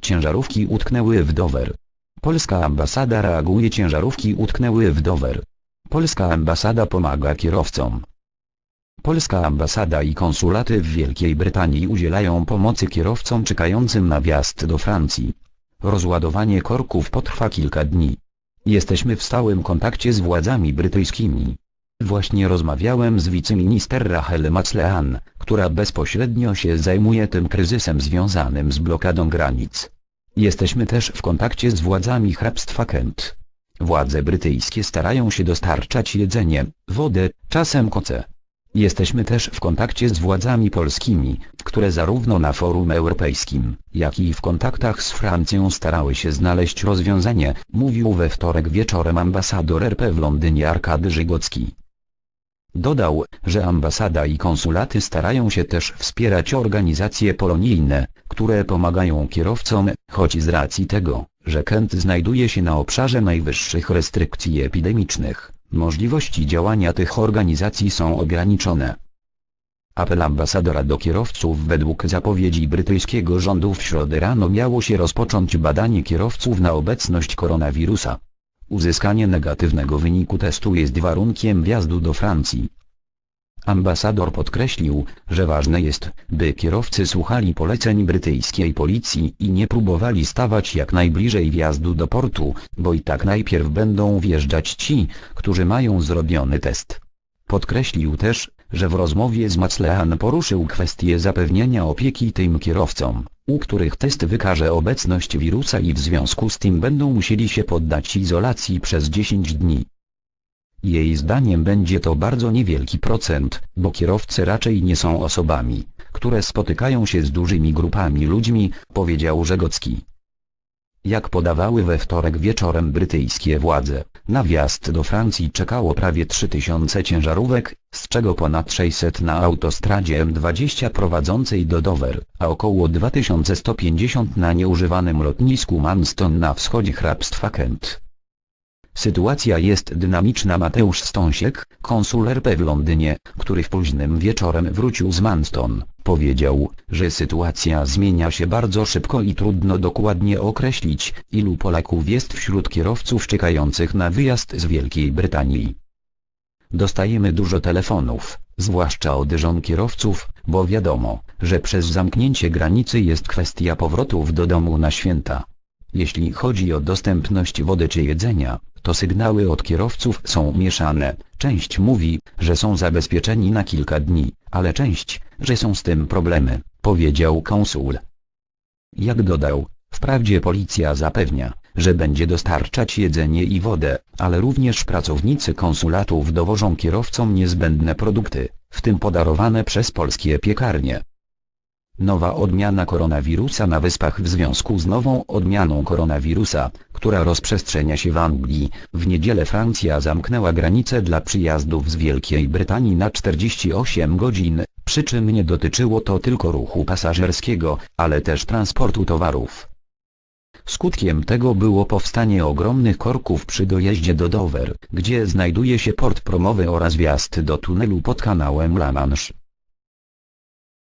Ciężarówki utknęły w Dover. Polska ambasada reaguje ciężarówki utknęły w Dover. Polska ambasada pomaga kierowcom. Polska ambasada i konsulaty w Wielkiej Brytanii udzielają pomocy kierowcom czekającym na wjazd do Francji. Rozładowanie korków potrwa kilka dni. Jesteśmy w stałym kontakcie z władzami brytyjskimi. Właśnie rozmawiałem z wiceminister Rachel Maclean, która bezpośrednio się zajmuje tym kryzysem związanym z blokadą granic. Jesteśmy też w kontakcie z władzami hrabstwa Kent. Władze brytyjskie starają się dostarczać jedzenie, wodę, czasem koce. Jesteśmy też w kontakcie z władzami polskimi, które zarówno na forum europejskim, jak i w kontaktach z Francją starały się znaleźć rozwiązanie, mówił we wtorek wieczorem ambasador RP w Londynie Arkady Żygocki. Dodał, że ambasada i konsulaty starają się też wspierać organizacje polonijne, które pomagają kierowcom, choć z racji tego, że Kent znajduje się na obszarze najwyższych restrykcji epidemicznych, możliwości działania tych organizacji są ograniczone. Apel ambasadora do kierowców według zapowiedzi brytyjskiego rządu w środę rano miało się rozpocząć badanie kierowców na obecność koronawirusa. Uzyskanie negatywnego wyniku testu jest warunkiem wjazdu do Francji. Ambasador podkreślił, że ważne jest, by kierowcy słuchali poleceń brytyjskiej policji i nie próbowali stawać jak najbliżej wjazdu do portu, bo i tak najpierw będą wjeżdżać ci, którzy mają zrobiony test. Podkreślił też, że w rozmowie z Maclean poruszył kwestię zapewnienia opieki tym kierowcom, u których test wykaże obecność wirusa i w związku z tym będą musieli się poddać izolacji przez 10 dni. Jej zdaniem będzie to bardzo niewielki procent, bo kierowcy raczej nie są osobami, które spotykają się z dużymi grupami ludźmi, powiedział Żegocki. Jak podawały we wtorek wieczorem brytyjskie władze, na wjazd do Francji czekało prawie 3000 ciężarówek, z czego ponad 600 na autostradzie M20 prowadzącej do Dover, a około 2150 na nieużywanym lotnisku Manston na wschodzie hrabstwa Kent. Sytuacja jest dynamiczna Mateusz Stąsiek, konsul RP w Londynie, który w późnym wieczorem wrócił z Manston, powiedział, że sytuacja zmienia się bardzo szybko i trudno dokładnie określić, ilu Polaków jest wśród kierowców czekających na wyjazd z Wielkiej Brytanii. Dostajemy dużo telefonów, zwłaszcza od żon kierowców, bo wiadomo, że przez zamknięcie granicy jest kwestia powrotów do domu na święta. Jeśli chodzi o dostępność wody czy jedzenia, to sygnały od kierowców są mieszane. Część mówi, że są zabezpieczeni na kilka dni, ale część, że są z tym problemy, powiedział konsul. Jak dodał, wprawdzie policja zapewnia, że będzie dostarczać jedzenie i wodę, ale również pracownicy konsulatów dowożą kierowcom niezbędne produkty, w tym podarowane przez polskie piekarnie. Nowa odmiana koronawirusa na wyspach w związku z nową odmianą koronawirusa, która rozprzestrzenia się w Anglii. W niedzielę Francja zamknęła granice dla przyjazdów z Wielkiej Brytanii na 48 godzin, przy czym nie dotyczyło to tylko ruchu pasażerskiego, ale też transportu towarów. Skutkiem tego było powstanie ogromnych korków przy dojeździe do Dover, gdzie znajduje się port promowy oraz wjazd do tunelu pod kanałem La Manche.